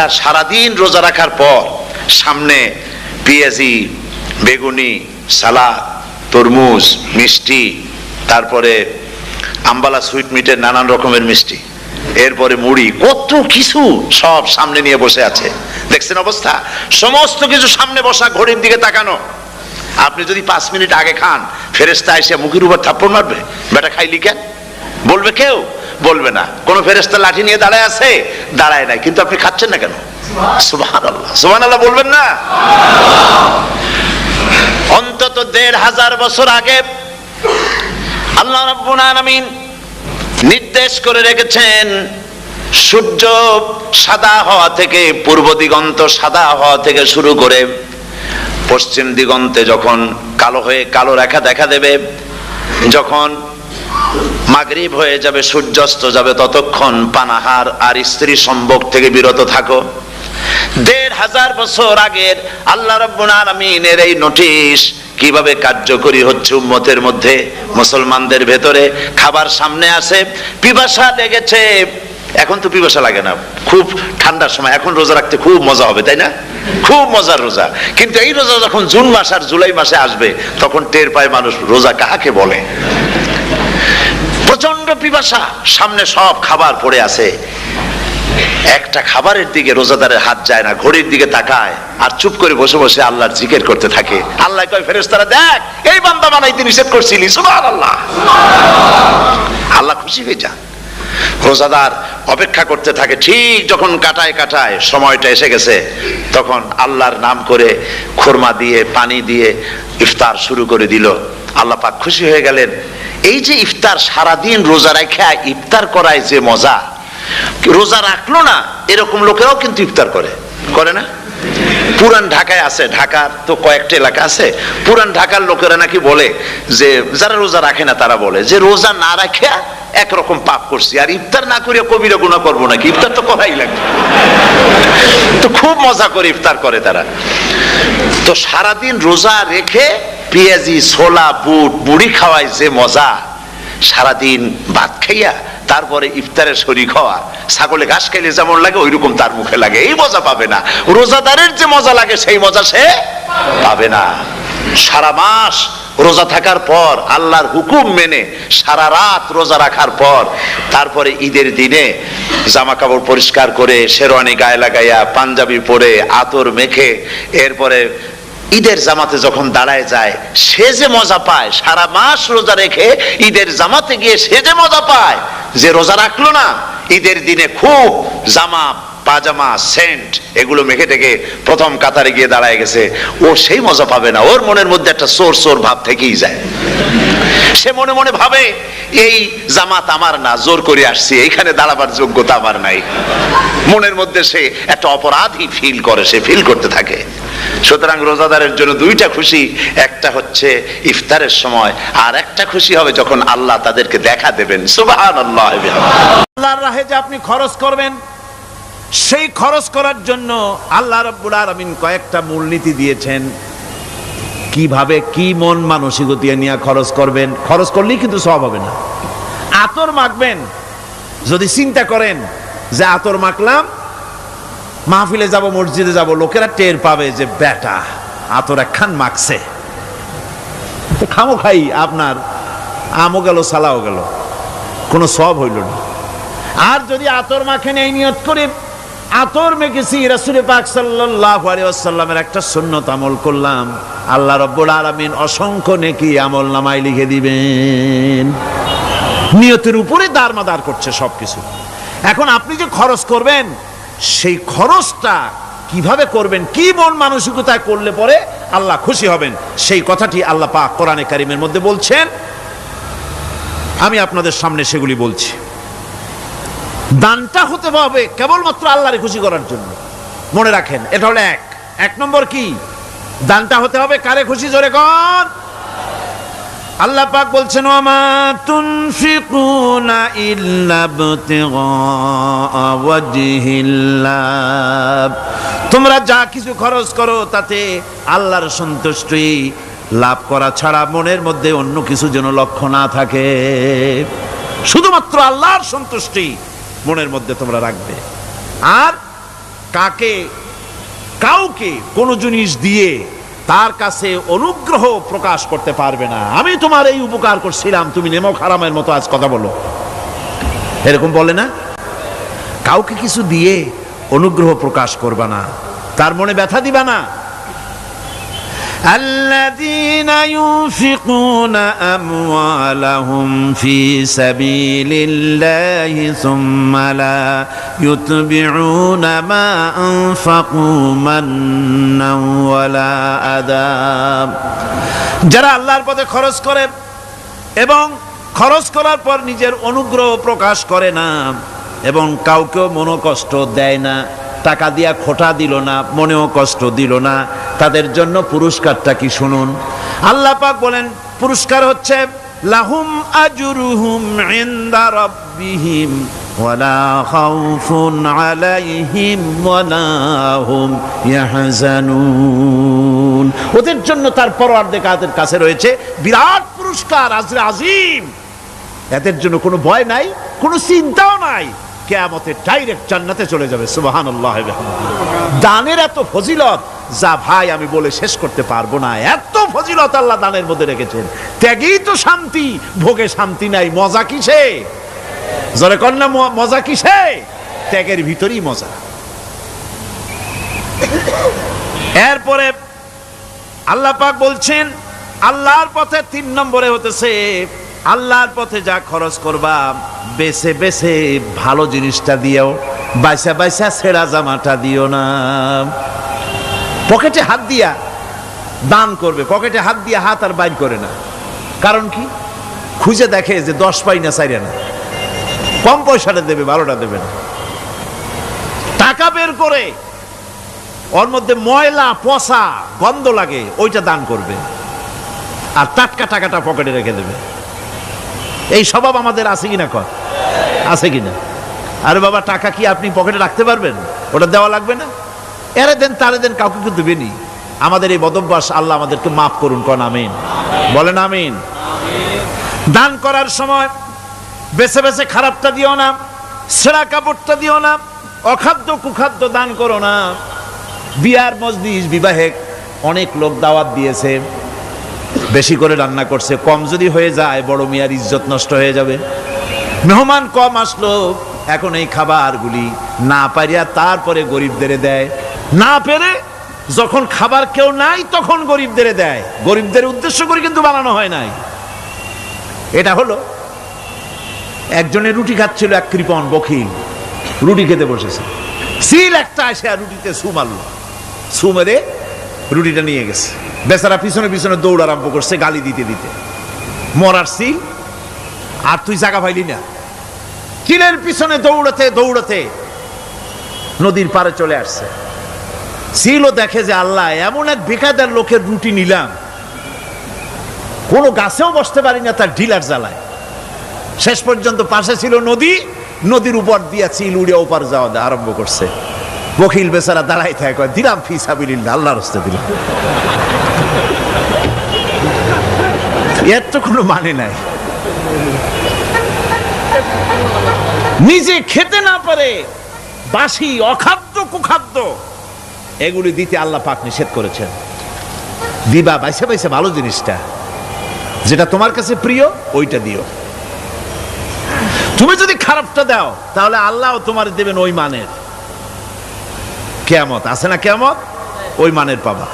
তার সারাদিন রোজা রাখার পর সামনে পেঁয়াজি, বেগুনি, সালাদ, তরমুজ, মিষ্টি, তারপরে আম্বালা সুইট মিটের নানান রকমের মিষ্টি, এরপরে মুড়ি, কত কিছু সব সামনে নিয়ে বসে আছে। দেখছেন অবস্থা? সমস্ত কিছু সামনে বসা, ঘড়ির দিকে তাকানো। আপনি যদি পাঁচ মিনিট আগে খান ফেরেস্তা এসে মুখের উপর থাপ্পড় মারবে? বেটা খাইলি কেন? বলবে কেউ? বলবে না। কোন ফেরেস্তা লাঠি নিয়ে দাঁড়ায় আছে? দাঁড়ায় নাই। কিন্তু আপনি খাচ্ছেন না কেন? সুবাহান আল্লাহ সুবাহান আল্লাহ বলবেন না? অন্তত দেড় হাজার বছর আগে আল্লাহ রাব্বুল আলামিন নির্দেশ করে রেখেছেন সূর্য সাদা হওয়া থেকে পূর্ব দিগন্ত সাদা হওয়া থেকে শুরু করে পশ্চিম দিগন্তে যখন কালো হয়ে কালো রেখা দেখা দেবে যখন মাগরিব হয়ে যাবে, সূর্যাস্ত যাবে, ততক্ষণ পানাহার আর স্ত্রী সম্ভোগ থেকে বিরত থাকো। দেড় হাজার বছর আগের আল্লাহ রব্বুল আলমিনের এই নোটিশ কীভাবে কার্যকরী হচ্ছে উম্মতের মধ্যে, মুসলমানদের ভেতরে খাবার সামনে আসে পিপাসা লেগেছে। এখন তো পিপাসা লাগে না, খুব ঠান্ডার সময়, এখন রোজা রাখতে খুব মজা হবে, তাই না? খুব মজার রোজা। কিন্তু এই রোজা যখন জুন মাস আর জুলাই মাসে আসবে, তখন টের পায় মানুষ, রোজা কাহাকে বলে? প্রচণ্ড পিপাসা। সামনে সব খাবার পড়ে আছে। একটা খাবারের দিকে রোজাদারের হাত যায় না, ঘড়ির দিকে তাকায় আর চুপ করে বসে বসে আল্লাহর জিকের করতে থাকে। আল্লাহ কয়, ফেরেশতারা, দেখ, এই বান্দা বানাইতে নিষেধ করছিলি। সুবহানাল্লাহ। আল্লাহ খুশি হয়ে যান। রোজাদার অপেক্ষা করতে থাকে, ঠিক যখন কাটায় কাটায় সময়টা এসে গেছে, তখন আল্লাহর নাম করে খোরমা দিয়ে, পানি দিয়ে ইফতার শুরু করে দিল। আল্লাহ পাক খুশি হয়ে গেলেন। এই যে ইফতার সারাদিন রোজা রেখে ইফতার করায় যে মজা, রোজা রাখল না, এরকম লোকেরাও কিন্তু ইফতার করে। করে না? পুরান ঢাকায় আছে, ঢাকার তো কয়েকটা এলাকা আছে, পুরান ঢাকার লোকেরা নাকি বলে যে, যারা রোজা রাখে না তারা বলে যে, রোজা না রাখে একরকম পাপ করছি, আর ইফতার না করিয়া কবিরা গুণা করব নাকি? ইফতার তো করাই লাগবে। তো খুব মজা করে ইফতার করে তারা। তো সারাদিন রোজা রেখে পেঁয়াজি, ছোলা, বুট, মুড়ি খাওয়ায় যে মজা, সারাদিন ভাত খাইয়া তারপরে ইফতারের শরীর খাওয়া ছাগলে ঘাস খাইলে যেমন লাগে ওই রকম তার মুখে লাগে। এই মজা পাবে না। রোজাদারের যে মজা লাগে, সেই মজা সে পাবে না। সারা মাস রোজা থাকার পর, আল্লাহর হুকুম মেনে সারা রাত রোজা রাখার পর, তারপরে ঈদের দিনে জামা কাপড় পরিষ্কার করে, শেরওয়ানি গায়ে লাগাইয়া, পাঞ্জাবি পরে, আতর মেখে, এরপরে ঈদের জামাতে যখন দাঁড়ায় যায়, সে যে মজা পায়, সারা মাস রোজা রেখে ঈদের জামাতে গিয়ে সে যে মজা পায়, যে রোজা রাখল না, ঈদের দিনে খুব জামা, পাজামা, সেন্ট, এগুলো মেখে টেকে প্রথম কাতারে গিয়ে দাঁড়ায় গেছে। ও সেই মজা পাবে না, ওর মনের মধ্যে একটা সোর সোর ভাব থেকেই যায়। সে মনে মনে ভাবে, এই জামাত আমার না, জোর করে আসছি, এইখানে দাঁড়াবার যোগ্যতা আমার নাই। মনের মধ্যে সে একটা অপরাধী ফিল করে, সে ফিল করতে থাকে। সুতরাং রোজাদারের জন্য দুইটা খুশি, একটা হচ্ছে ইফতারের সময়, আর একটা খুশি হবে যখন আল্লাহ তাদেরকে দেখা দেবেন। আল্লাহ আল্লাহর রাহে যে আপনি খরচ করবেন, সেই খরচ করার জন্য আল্লাহ রব্বুল আলমিন কয়েকটা মূলনীতি দিয়েছেন। কীভাবে কি মন মানসিকতা নিয়ে খরচ করবেন? খরচ করলেই কিন্তু সব হবে না। আতর মাখবেন, যদি চিন্তা করেন যে আতর মাখলাম মাহফিলে যাব, মসজিদে যাব, লোকেরা টের পাবে যে বেটা আতর একখান মাখছে। খামো খাই আপনার, আমও গেল, সালাও গেল। কোনো সব হইল না। আর যদি আতর মাখেন, এই নিয়ত করে আতর মেখেছি রাসুলে পাক সাল্লাল্লাহু আলাইহি ওয়াসাল্লামের একটা সুন্নত আমল করলাম। আল্লাহ রব্বুল আলামিন অসংখ্য নেকি আমল নামায় লিখে দিবেন। নিয়তের উপরে দারমাদার করছে সবকিছু। এখন আপনি যে খরচ করবেন সেই খরচটা কীভাবে করবেন, কি মন মানসিকতায় করলে পরে আল্লাহ খুশি হবেন, সেই কথাটি আল্লাহ পাক কোরআনে কারিমের মধ্যে বলছেন। আমি আপনাদের সামনে সেগুলি বলছি। দানটা হতে হবে কেবলমাত্র আল্লাহরে খুশি করার জন্য। মনে রাখেন, এটা হলো এক। এক নম্বর কি? দানটা হতে হবে কারে খুশি? জোরে কর আল্লাহ পাক বলছেন ইল্লা তোমরা যা কিছু খরচ করো, তাতে আল্লাহর সন্তুষ্টি লাভ করা ছাড়া মনের মধ্যে অন্য কিছু যেন লক্ষ্য না থাকে। শুধুমাত্র আল্লাহর সন্তুষ্টি মনের মধ্যে তোমরা রাখবে। আর কাকে, কাউকে কোনো জিনিস দিয়ে তার কাছে অনুগ্রহ প্রকাশ করতে পারবে না। আমি তোমার এই উপকার করছিলাম। তুমি নেমক হারামের মতো আজ কথা বলো। এরকম বলে না? কাউকে কিছু দিয়ে অনুগ্রহ প্রকাশ করবা না। তার মনে ব্যথা দিবা না। الذين ينفقون أموالهم في سبيل الله ثم لا يتبعون ما أنفقوا منا ولا أذى যারা আল্লাহর পথে খরচ করে এবং খরচ করার পর নিজের অনুগ্রহ প্রকাশ করে না এবং কাউকেও মনোকষ্ট দেয় না টাকা দিয়া খোটা দিল না, মনেও কষ্ট দিল না। তাদের জন্য পুরস্কারটা কি শুনুন? আল্লাহ পাক বলেন, পুরস্কার হচ্ছে, লাহুম আজরুহুম ইনদা রাব্বিহিম ওয়ালা খাউফুন আলাইহিম ওয়ালা হুম ইয়াহজানুন। ওদের জন্য তার পরওয়ারদিগারের কাছে রয়েছে? বিরাট পুরস্কার, আজরে আজিম। এদের জন্য কোনো ভয় নাই, কোনো চিন্তাও নাই। কেয়ামতে ডাইরেক্ট জান্নাতে চলে যাবে সুবাহান আল্লাহ দানের এত ফজিলত, যা ভাই আমি বলে শেষ করতে পারব না। এত ফজিলত আল্লাহ দানের মধ্যে রেখেছেন। ত্যাগেই তো শান্তি, ভোগে শান্তি নাই। মজা কিসে? জরে কন্যা মজা কিসে? ত্যাগের ভিতরেই মজা। এরপরে আল্লাহ পাক বলছেন, আল্লাহর পথে তিন নম্বরে হতেছে আল্লাহর পথে যা খরচ করবা, বেছে বেছে ভালো জিনিসটা দিও, বাইসা বাইসা ছেঁড়া জামাটা দিও না। পকেটে হাত দিয়া দান করবে, পকেটে হাত দিয়া হাত আর বাইর করে না। কারণ কি? খুঁজে দেখে যে দশ পাই না, চাইরে না। কম পয়সাটা দেবে বারোটা দেবে না। টাকা বের করে, ওর মধ্যে ময়লা, পচা, গন্ধ লাগে, ওইটা দান করবে। আর টাটকা টাকাটা পকেটে রেখে দেবে। এই স্বভাব আমাদের আছে কিনা কর? আছে কিনা? আরে বাবা, টাকা কি আপনি পকেটে রাখতে পারবেন? ওটা দেওয়া লাগবে না? এরে দেন, তারে দেন, কাউকে কিন্তু দেবেনি আমাদের এই বদভ্যাস, আল্লাহ আমাদেরকে মাফ করুন, কন, আমিন। বলেন, আমিন। দান করার সময় বেছে বেছে খারাপটা দিও না, সেরা কাপড়টা দিও না, অখাদ্য কুখাদ্য দান করো না। বিয়ার মজলিস, বিবাহে অনেক লোক দাওয়াত দিয়েছে। বেশি করে রান্না করছে, কম যদি হয়ে যায়, বড় মিয়ার ইজ্জত নষ্ট হয়ে যাবে। মেহমান কম আসলো, এখন এই খাবারগুলি না পারিয়া তারপরে গরিবদের দেয়। না পেরে যখন খাবার কেউ নাই, তখন গরিবদের দেয়। গরিবদের উদ্দেশ্য করে কিন্তু বানানো হয় নাই। এটা হলো একজনের রুটি খাচ্ছিল, এক কৃপন বখিল। রুটি খেতে বসেছে। সিল একটা আসে আর রুটিতে সু মারলো সু মেরে রুটিটা নিয়ে গেছে। বেচারা পিছনে পিছনে দৌড় আরম্ভ করছে গালি দিতে দিতে। মরার সিল? আর তুই জায়গা পাইলি না। চিলের পিছনে দৌড়াতে দৌড়াতে নদীর পারে চলে আসছে। সিলও দেখে যে আল্লাহ, এমন এক বেকাদার লোকের রুটি নিলাম। কোনো গাছেও বসতে পারি না তার ঢিলার জ্বালায়। শেষ পর্যন্ত পাশে ছিল নদী, নদীর উপর দিয়া চিল উড়ে ওপার যাওয়া আরম্ভ করছে। বকিল বেচারা দাঁড়াই থাকে দিলাম ফি সাবিলিল্লাহ, আল্লাহর হস্তে দিলাম। এর তো কোনো মানে নাই। নিজে খেতে না পারে, বাসি, অখাদ্য, কুখাদ্য, এগুলি দিতে আল্লাহ পাক নিষেধ করেছেন। দিবা, বাইসে বাইসে, ভালো জিনিসটা। যেটা তোমার কাছে প্রিয়, ওইটা দিও। তুমি যদি খারাপটা দাও, তাহলে আল্লাহ তোমার দেবেন ওই মানের। কেয়ামত, আছে না কেয়ামত? ওই মানের পাবা।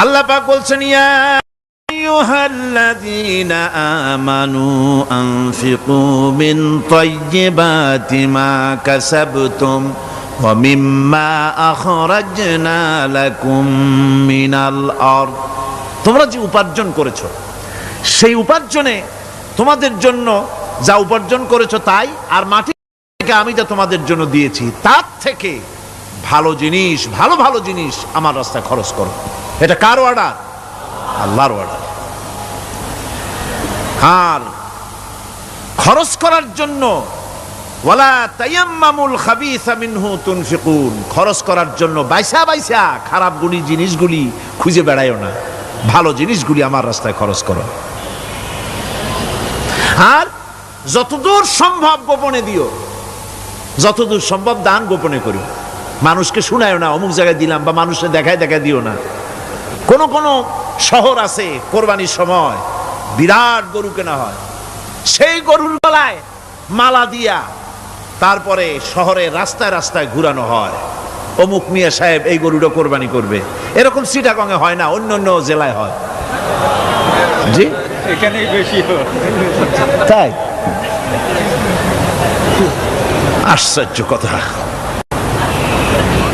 আল্লাহ পাক বলছেন, ইয়া আমানু তোমরা যে উপার্জন করেছ, সেই উপার্জনে তোমাদের জন্য যা উপার্জন করেছ তাই, আর মাটি থেকে আমি যা তোমাদের জন্য দিয়েছি, তার থেকে ভালো জিনিস, ভালো ভালো জিনিস আমার রাস্তায় খরচ করো। এটা কার অর্ডার আল্লাহর অর্ডার আর খরচ করার জন্য, ওয়ালা তায়াম্মামুল খাবিসা মিনহু তুনফিকুন, খরচ করার জন্য বাইসা বাইসা খারাপ গুলি জিনিসগুলি খুঁজে বেড়ায়ও না। ভালো জিনিসগুলি আমার রাস্তায় খরচ করো। আর যতদূর সম্ভব গোপনে দিও। যতদূর সম্ভব দান গোপনে করি মানুষকে শুনায়ও না, অমুক জায়গায় দিলাম বা মানুষের দেখায় দেখায় দিও না। কোন কোন শহর আছে কোরবানির সময় বিরাট গরু কেনা হয়। সেই গরুর গলায় মালা দিয়া তারপরে শহরে রাস্তায় রাস্তায় ঘুরানো হয়। অমুক মিয়া সাহেব এই গরুটা কোরবানি করবে। এরকম সিটাগঙে হয় না অন্য অন্য জেলায় হয়। জি? এখানেই বেশি তাই? আশ্চর্য কথা।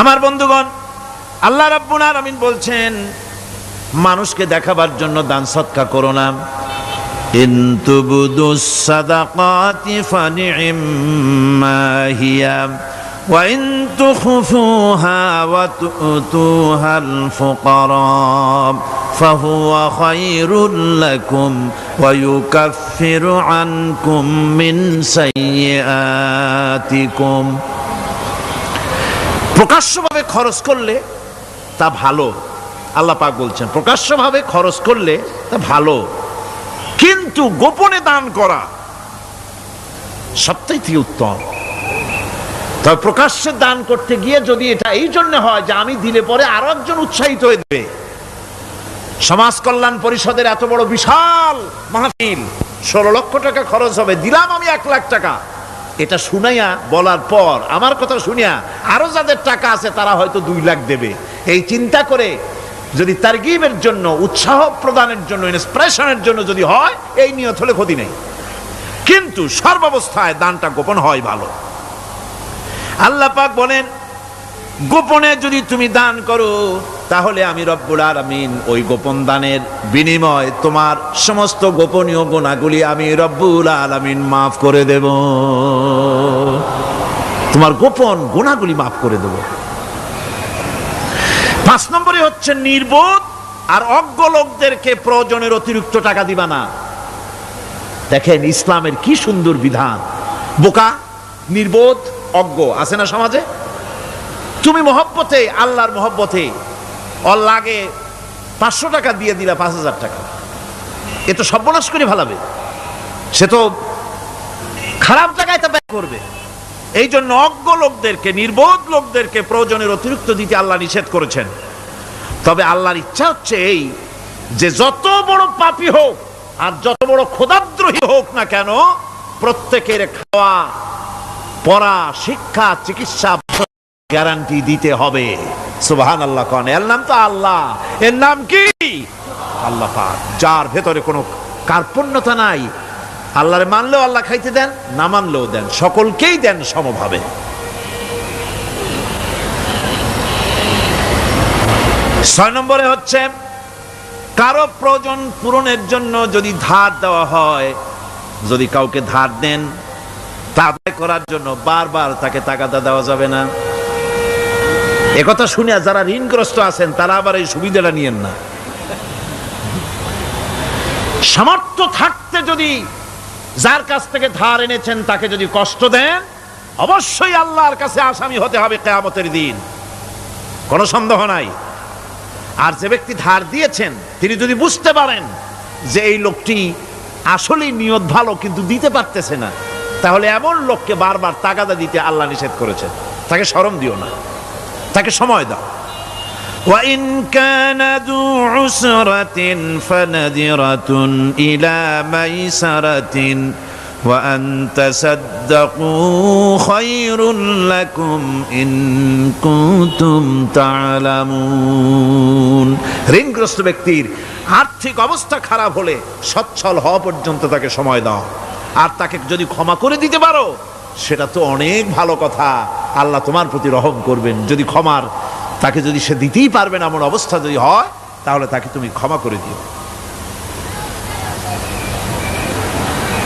আমার বন্ধুগণ আল্লাহ রাব্বুল আলামিন বলছেন মানুষকে দেখাবার জন্য দান সৎকা করো না ইন তুবদু সাদাকাতি ফানি'ম্মা হিয়া وإن تخفوها وتؤتوها الفقراء فهو خير لكم ويكفر عنكم من سيئاتكم প্রকাশ্যভাবে খরচ করলে তা ভালো। আল্লাহ পাক বলছেন, প্রকাশ্যভাবে খরচ করলে তা ভালো। কিন্তু গোপনে দান করা সবটাই উত্তম। তবে প্রকাশ্যে দান করতে গিয়ে যদি এটা এই জন্য হয় যে আমি দিলে পরে আরও একজন উৎসাহিত হয়ে দেবে। সমাজ কল্যাণ পরিষদের এত বড় বিশাল মাহফিল, ষোলো লক্ষ টাকা খরচ হবে, দিলাম আমি এক লাখ টাকা। এটা শুনাইয়া বলার পর, আমার কথা শুনিয়া আরও যাদের টাকা আছে তারা হয়তো দুই লাখ দেবে। এই চিন্তা করে যদি তারগিবের জন্য, উৎসাহ প্রদানের জন্য ইন্সপিরেশনের জন্য যদি হয়, এই নিয়ত হলে ক্ষতি নেই। কিন্তু সর্বাবস্থায় দানটা গোপন হয় ভালো। আল্লাহ পাক বলেন, গোপনে যদি তুমি দান করো তাহলে আমি রব্বুল আলামিন ওই গোপন দানের বিনিময় তোমার সমস্ত গোপনীয় গুণাগুলি আমি রব্বুল আলামিন মাফ করে দেব। তোমার গোপন গোনাগুলি মাফ করে দেব। পাঁচ নম্বরে হচ্ছে নির্বোধ আর অজ্ঞ লোকদেরকে প্রয়োজনের অতিরিক্ত টাকা দিবা না। দেখেন ইসলামের কি সুন্দর বিধান। বোকা, নির্বোধ, অজ্ঞ আছে না সমাজে? তুমি মহব্বতে, আল্লাহর মহব্বতে অল লাগে পাঁচশো টাকা দিয়ে দিলা পাঁচ হাজার টাকা। এ তো সর্বনাশ করে ভালাবে সে তো খারাপ জায়গায় তা ব্যয় করবে। এই জন্য অজ্ঞ লোকদেরকে, নির্বোধ লোকদেরকে প্রয়োজনের অতিরিক্ত দিতে আল্লাহ নিষেধ করেছেন। তবে আল্লাহর ইচ্ছা হচ্ছে এই যে যত বড় পাপি হোক আর যত বড় খোদাদ্রোহী হোক না কেন, প্রত্যেকের খাওয়া, পড়া, শিক্ষা, চিকিৎসা, গ্যারান্টি দিতে হবে। সুবহান আল্লাহ কন। এর নাম তো আল্লাহ। এর নাম কি? আল্লাহ পাক। যার ভেতরে কোনো কার্পণ্যতা নাই, আল্লাহরে মানলেও আল্লাহ খাইতে দেন, না মানলেও দেন। সকলকেই দেন সমভাবে। ছয় নম্বরে হচ্ছে, কারও প্রয়োজন পূরণের জন্য যদি ধার দেওয়া হয়, যদি কাউকে ধার দেন তা আদায় করার জন্য বারবার তাকে টাকাটা দেওয়া যাবে না। একথা শুনিয়া যারা ঋণগ্রস্ত আছেন, তারা আবার এই সুবিধাটা নিয়েন না। সামর্থ্য থাকতে যদি যার কাছ থেকে ধার এনেছেন, তাকে যদি কষ্ট দেন, অবশ্যই আল্লাহর কাছে আসামি হতে হবে কেয়ামতের দিন। কোনো সন্দেহ নাই। আর যে ব্যক্তি ধার দিয়েছেন, তিনি যদি বুঝতে পারেন যে এই লোকটি আসলেই নিয়ত ভালো, কিন্তু দিতে পারতেছে না, তাহলে এমন লোককে বারবার তাগাদা দিতে আল্লাহ নিষেধ করেছেন। তাকে শরম দিও না। তাকে সময় দাও وإن كان ذو عسرة فنذرة إلى ميسرة وأن تصدقوا خير لكم إن كنتم تعلمون ঋণগ্রস্ত ব্যক্তির আর্থিক অবস্থা খারাপ হলে সচ্ছল হওয়া পর্যন্ত তাকে সময় দাও আর তাকে যদি ক্ষমা করে দিতে পারো সেটা তো অনেক ভালো কথা। আল্লাহ তোমার প্রতি রহম করবেন। যদি ক্ষমার, তাকে যদি সে দিতেই পারবে না, এমন অবস্থা যদি হয়, তাহলে তাকে তুমি ক্ষমা করে দিও।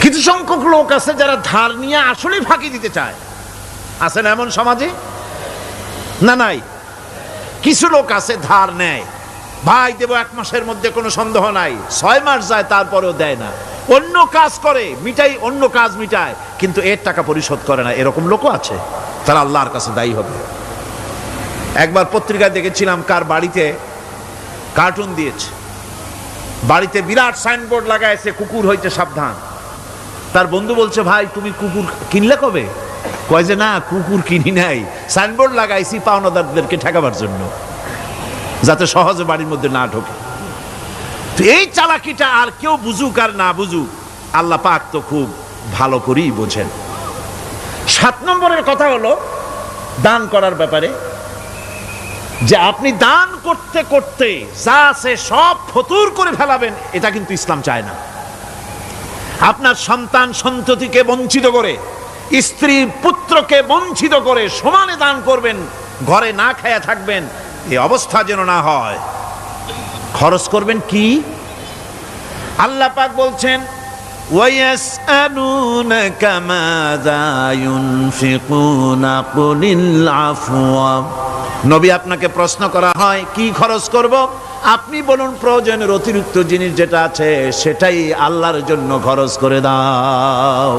কিছু সংখ্যক লোক আছে যারা ধার নিয়ে আসলেই ফাঁকি দিতে চায়। আছে না এমন সমাজে? না, নাই। কিছু লোক আছে ধার নেয়। ভাই দেব, এক মাসের মধ্যে কোনো সন্দেহ নাই। ছয় মাস যায়, তারপরেও দেয় না। অন্য কাজ করে, মিটাই, অন্য কাজ মিটায়, কিন্তু এর টাকা পরিশোধ করে না। এরকম লোকও আছে, তারা আল্লাহর কাছে দায়ী হবে। একবার পত্রিকায় দেখেছিলাম, কার বাড়িতে কার্টুন দিয়েছে। বাড়িতে বিরাট সাইনবোর্ড লাগাইছে, কুকুর হইতে সাবধান। তার বন্ধু বলছে, ভাই, তুমি কুকুর কিনলে কবে? কয় যে, না, কুকুর কিনি নাই। সাইনবোর্ড লাগাইছি পাওনাদারদেরকে ঠেকাবার জন্য। যাতে সহজে বাড়ির মধ্যে না ঢোকে। এই চালাকিটা আর কেউ বুঝুক আর না বুঝুক, আল্লাহ পাক তো খুব ভালো করেই বোঝেন। সাত নম্বরের কথা হলো দান করার ব্যাপারে যে আপনি দান করতে করতে যা আছে সব ফতুর করে ফেলাবেন, এটা কিন্তু ইসলাম চায় না। আপনার সন্তান সন্ততিকে বঞ্চিত করে স্ত্রী পুত্রকে বঞ্চিত করে সমানে দান করবেন, ঘরে না খায়া থাকবেন এই অবস্থা যেন না হয় খরচ করবেন কি আল্লাহ পাক বলছেন ويسألونك ماذا ينفقون قل العفو নবী আপনাকে প্রশ্ন করা হয় কি খরচ করব আপনি বলুন প্রয়োজনের অতিরিক্ত জিনিস যেটা আছে সেটাই আল্লাহর জন্য খরচ করে দাও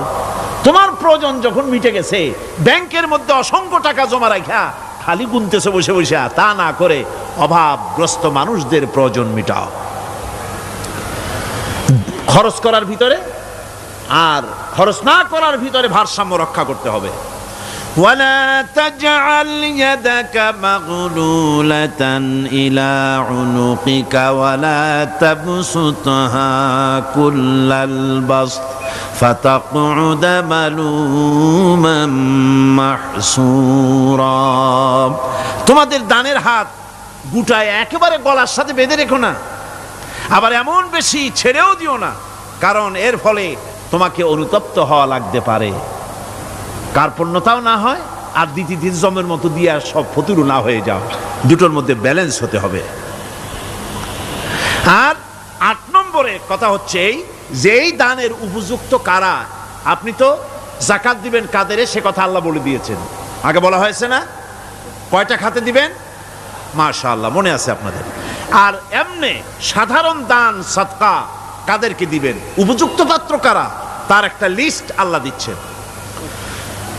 তোমার প্রয়োজন যখন মিটে গেছে ব্যাংকের মধ্যে অসংখ্য টাকা জমা রাখা খালি গুনতেছে বসে বসে তা না করে অভাবগ্রস্ত মানুষদের প্রয়োজন মিটাও। খরচ করার ভিতরে আর খরচ না করার ভিতরে ভারসাম্য রক্ষা করতে হবে। ولا تجعل يدك مغلولة إلى عنقك ولا تبسطها كل البسط فتقعد ملوما محسورا তোমাদের দানের হাত গুটায় একেবারে গলার সাথে বেঁধে রেখো না আবার এমন বেশি ছেড়েও দিও না কারণ এর ফলে তোমাকে অনুতপ্ত হওয়া লাগতে পারে কার্পণ্যতাও না হয়, আর দ্বিতীয় জমের মতো দিয়ে আর সব ফতুরু না হয়ে যাও। দুটোর মধ্যে ব্যালেন্স হতে হবে। আর আট নম্বরে কথা হচ্ছে এই, যে এই দানের উপযুক্ত কারা, আপনি তো জাকাত দিবেন কাদেরে, সে কথা আল্লাহ বলে দিয়েছেন। আগে বলা হয়েছে না? কয়টা খাতে দিবেন? মাশাআল্লাহ, মনে আছে আপনাদের। আর এমনি সাধারণ দান, সৎকা কাদেরকে দিবেন? উপযুক্ত পাত্র কারা? তার একটা লিস্ট আল্লাহ দিচ্ছেন।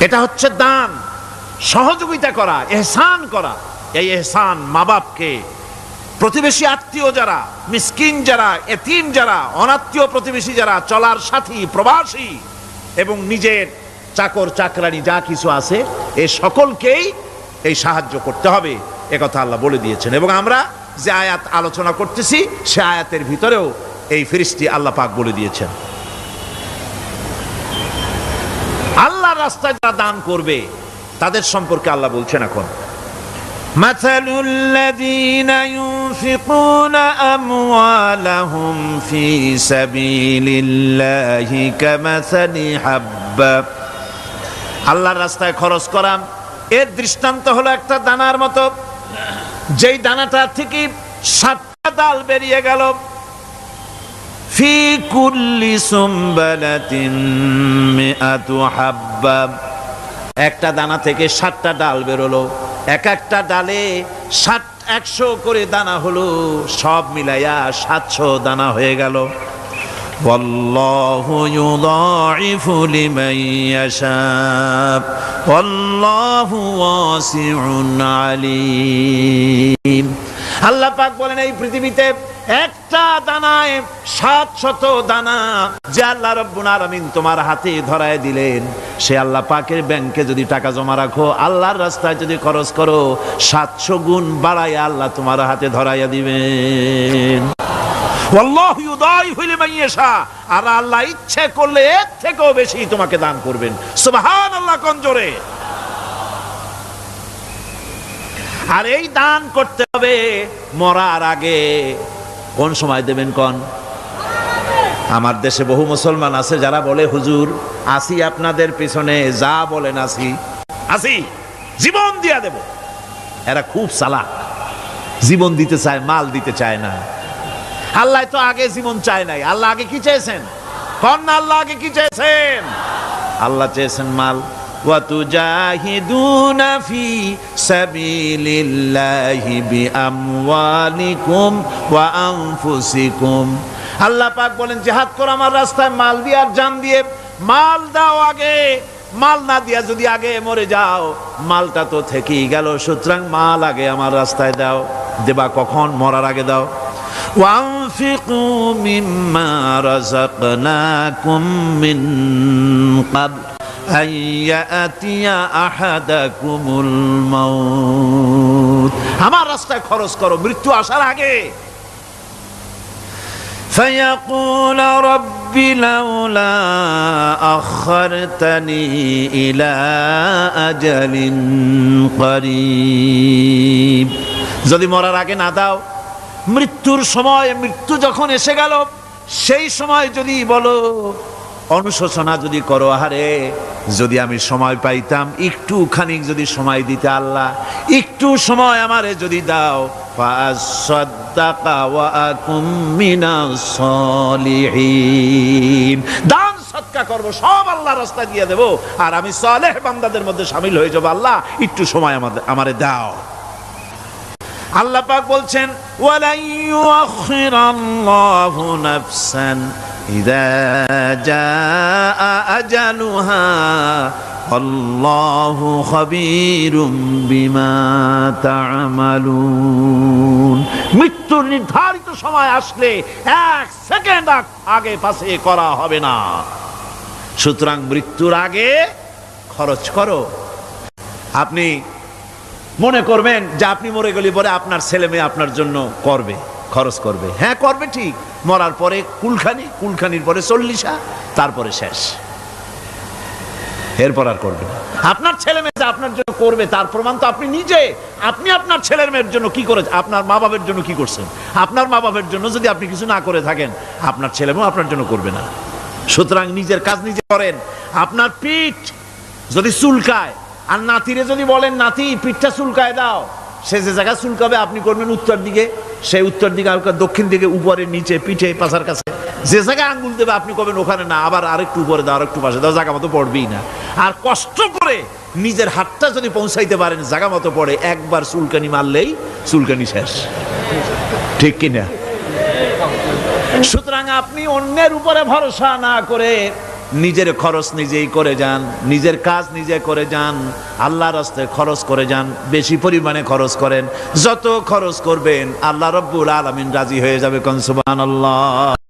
এটা হচ্ছে দান, সহযোগিতা করা, এহসান করা। এই এহসান মা বাপকে, প্রতিবেশী আত্মীয় যারা, মিসকিন যারা, এতিম যারা, অনাত্মীয় প্রতিবেশী যারা, চলার সাথী, প্রবাসী এবং নিজের চাকর, চাকরানি যা কিছু আছে, এ সকলকেই এই সাহায্য করতে হবে। এ কথা আল্লাহ বলে দিয়েছেন। এবং আমরা যে আয়াত আলোচনা করতেছি, সে আয়াতের ভিতরেও এই ফিরিস্তি আল্লাহ পাক বলে দিয়েছেন। আল্লাহর রাস্তায় যারা দান করবে তাদের সম্পর্কে আল্লাহ বলছেন এখন مثل الذين ينفقون أموالهم في سبيل الله كمثل حبة আল্লাহর রাস্তায় খরচ করা এর দৃষ্টান্ত হলো একটা দানার মতো যেই দানাটা থেকে সাতটা ডাল বেরিয়ে গেল في كل سنبلة مئة حبة একটা দানা থেকে সাতটা ডাল বেরোলো এক একটা ডালে ষাট একশো করে দানা হলো সব মিলাইয়া সাতশো দানা হয়ে গেল والله يضاعف لمن يشاء والله واسع عليم আল্লাহ পাক বলেন এই পৃথিবীতে একটা দানায় সাত শত দানা। যে আল্লাহ রব্বুল আলামিন তোমার হাতে ধরায় দিলেন, সে আল্লাহ পাকের ব্যাংকে যদি টাকা জমা রাখো, আল্লাহর রাস্তায় যদি খরচ করো, সাতশো গুণ বাড়াইয়া আল্লাহ তোমার হাতে ধরাইয়া দিবেন। আল্লাহু আর আল্লাহ ইচ্ছে করলে এর থেকেও বেশি তোমাকে দান করবেন। সুবহানাল্লাহ, কোন জোরে? আর এই দান করতে হবে মরার আগে। কোন সময় দেবেন কোন? আমার দেশে বহু মুসলমান আছে যারা বলে, হুজুর, আসি আপনাদের পিছনে, যা বলেন আসি। আসি, জীবন দিয়া দেব। এরা খুব চালাক। জীবন দিতে চায়, মাল দিতে চায় না। আল্লাহ তো আগে জীবন চায় নাই। আল্লাহ আগে কি চেয়েছেন? কন না আল্লাহ আগে কি চেয়েছেন? আল্লাহ চেয়েছেন মাল। وتجاهدون في سبيل الله بأموالكم وأنفسكم আল্লাহ পাক বলেন জেহাদ করো আমার রাস্তায় মাল দিয়ে আর জান দিয়ে মাল দাও আগে মাল না দিয়া যদি আগে মরে যাও মালটা তো থেকেই গেল সুতরাং মাল আগে আমার রাস্তায় দাও দেবা কখন মরার আগে দাও وأنفقوا مما رزقناكم من قبل أن يأتي أحدكم الموت আমার রাস্তায় খরচ করো মৃত্যু আসার আগে فيقول رب لولا أخرتني إلى أجل قريب যদি মরার আগে না দাও মৃত্যুর সময় মৃত্যু যখন এসে গেল সেই সময় যদি বলো অনুশোচনা যদি করো, আহারে, যদি আমি সময় পাইতাম একটু খানিক যদি সময় দিতে আল্লাহ, একটু সময় আমারে যদি দাও দান, সৎকা করব, সব আল্লাহ রাস্তা দিয়ে দেবো। আর আমি সালেহ বান্দাদের মধ্যে সামিল হয়ে যাব, আল্লাহ, একটু সময় আমাদের আমারে দাও। আল্লাহ পাক বলছেন মৃত্যুর নির্ধারিত সময় আসলে এক সেকেন্ড আগে পাশে করা হবে না। সুতরাং মৃত্যুর আগে খরচ করো। আপনি মনে করবেন যে আপনি মরে গেলে পরে আপনার ছেলে মেয়ে আপনার জন্য করবে, খরচ করবে। হ্যাঁ করবে ঠিক। মরার পরে কুলখানি, কুলখানির পরে চল্লিশা, তারপরে শেষ। এরপর আর করবে আপনার ছেলে মেয়ে আপনার জন্য করবে, তার প্রমাণ তো আপনি নিজে। আপনি আপনার ছেলের মেয়ের জন্য কি করে আপনার মা বাবার জন্য কি করছেন? আপনার মা বাবার জন্য যদি আপনি কিছু না করে থাকেন, আপনার ছেলে মেয়েও আপনার জন্য করবে না। সুতরাং নিজের কাজ নিজে করেন। আপনার পিঠ যদি চুলকায় আর নাতিরে যদি বলেন, নাতি, পিঠটা চুলকায় দাও। সে যে জায়গায় চুলকাবে, আপনি করবেন উত্তর দিকে সেই উত্তর দিকে আর দক্ষিণ দিকে, উপরে, নিচে, পিঠে, পাশার কাছে। যে জায়গায় আঙ্গুল দেবে, আপনি করবেন ওখানে না, আবার আরেকটু উপরে দাও, আরেকটু পাশে দাও, জায়গা মতো পড়বেই না। আর কষ্ট করে নিজের হাতটা যদি পৌঁছাইতে পারেন, জায়গা মতো পড়ে, একবার চুলকানি মারলেই চুলকানি শেষ। ঠিক কিনা? সুতরাং আপনি অন্যের উপরে ভরসা না করে নিজের খরচ নিজেই করে যান, নিজের কাজ নিজে করে যান আল্লাহ রাস্তে খরচ করে যান, বেশি পরিমাণে খরচ করেন, যত খরচ করবেন, আল্লাহ রব্বুল আলমিন রাজি হয়ে যাবে কনসুবান আল্লাহ